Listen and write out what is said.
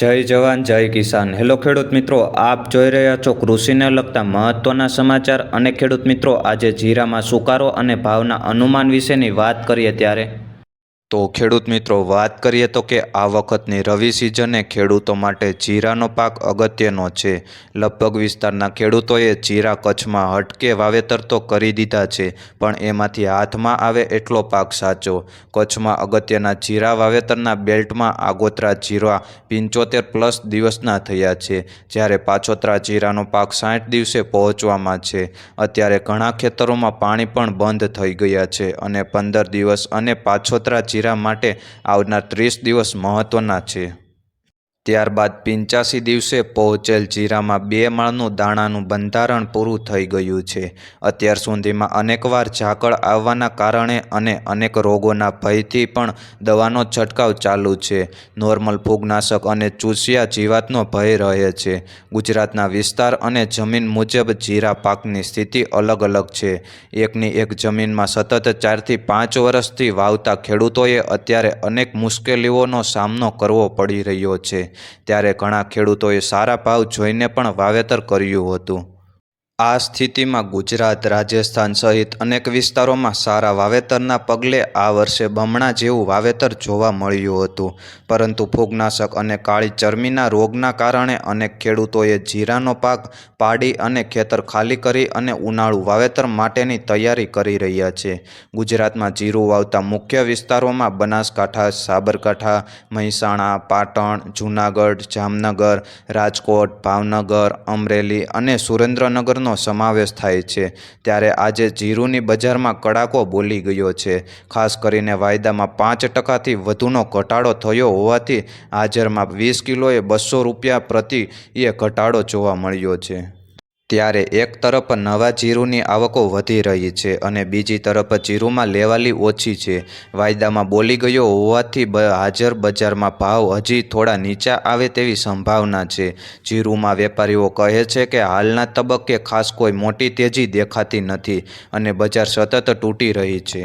જય જવાન, જય કિસાન. હેલો ખેડૂત મિત્રો, આપ જોઈ રહ્યા છો કૃષિને લગતા મહત્વના સમાચાર અને ખેડૂત મિત્રો, આજે જીરામાં સુકારો અને ભાવના અનુમાન વિશેની વાત કરીએ ત્યારે તો ખેડૂત મિત્રો, વાત કરીએ તો કે આ વખતની રવિ સિઝને ખેડૂતો માટે જીરાનો પાક અગત્યનો છે. લગભગ વિસ્તારના ખેડૂતોએ જીરા કચ્છમાં હટકે વાવેતર તો કરી દીધા છે, પણ એમાંથી હાથમાં આવે એટલો પાક સાચો. કચ્છમાં અગત્યના જીરા વાવેતરના બેલ્ટમાં આગોતરા જીરા પંચોતેર પ્લસ દિવસના થયા છે, જ્યારે પાછોતરા જીરાનો પાક સાઠ દિવસે પહોંચવામાં છે. અત્યારે ઘણા ખેતરોમાં પાણી પણ બંધ થઈ ગયા છે અને પંદર દિવસ અને પાછોતરા જીરા માટે આવનાર ત્રીસ દિવસ મહત્ત્વના છે. ત્યારબાદ પિંચાસી દિવસે પહોંચેલ જીરામાં બે માળનું દાણાનું બંધારણ પૂરું થઈ ગયું છે. અત્યાર સુધીમાં અનેકવાર ઝાકળ આવવાના કારણે અને અનેક રોગોના ભયથી પણ દવાનો છંટકાવ ચાલુ છે. નોર્મલ ફૂગનાશક અને ચૂસિયા જીવાતનો ભય રહે છે. ગુજરાતના વિસ્તાર અને જમીન મુજબ જીરા પાકની સ્થિતિ અલગ અલગ છે. એકની એક જમીનમાં સતત ચારથી પાંચ વર્ષથી વાવતા ખેડૂતોએ અત્યારે અનેક મુશ્કેલીઓનો સામનો કરવો પડી રહ્યો છે. ત્યારે ઘણા ખેડૂતોએ સારા ભાવ જોઈને પણ વાવેતર કર્યું હતું. આ સ્થિતિમાં ગુજરાત, રાજસ્થાન સહિત અનેક વિસ્તારોમાં સારા વાવેતરના પગલે આ વર્ષે બમણા જેવું વાવેતર જોવા મળ્યું હતું. પરંતુ ફૂગનાશક અને કાળી ચરમીના રોગના કારણે અનેક ખેડૂતોએ જીરાનો પાક પાડી અને ખેતર ખાલી કરી અને ઉનાળુ વાવેતર માટેની તૈયારી કરી રહ્યા છે. ગુજરાતમાં જીરું વાવતા મુખ્ય વિસ્તારોમાં બનાસકાંઠા, સાબરકાંઠા, મહેસાણા, પાટણ, જૂનાગઢ, જામનગર, રાજકોટ, ભાવનગર, અમરેલી અને સુરેન્દ્રનગરનો સમાવેશ થાય છે. ત્યારે આજે જીરુની બજારમાં કડાકો બોલી ગયો છે. ખાસ કરીને વાયદામાં પાંચ ટકાથી વધુનો ઘટાડો થયો હોવાથી હાજરમાં વીસ કિલોએ બસો રૂપિયા પ્રતિ એ ઘટાડો જોવા મળ્યો છે. ત્યારે એક તરફ નવા જીરુની આવકો વધી રહી છે અને બીજી તરફ જીરુમાં લેવાલી ઓછી છે. વાયદામાં બોલી ગયો હોવાથી હાજર બજારમાં ભાવ હજી થોડા નીચા આવે તેવી સંભાવના છે. જીરુમાં વેપારીઓ કહે છે કે હાલના તબક્કે ખાસ કોઈ મોટી તેજી દેખાતી નથી અને બજાર સતત તૂટી રહી છે.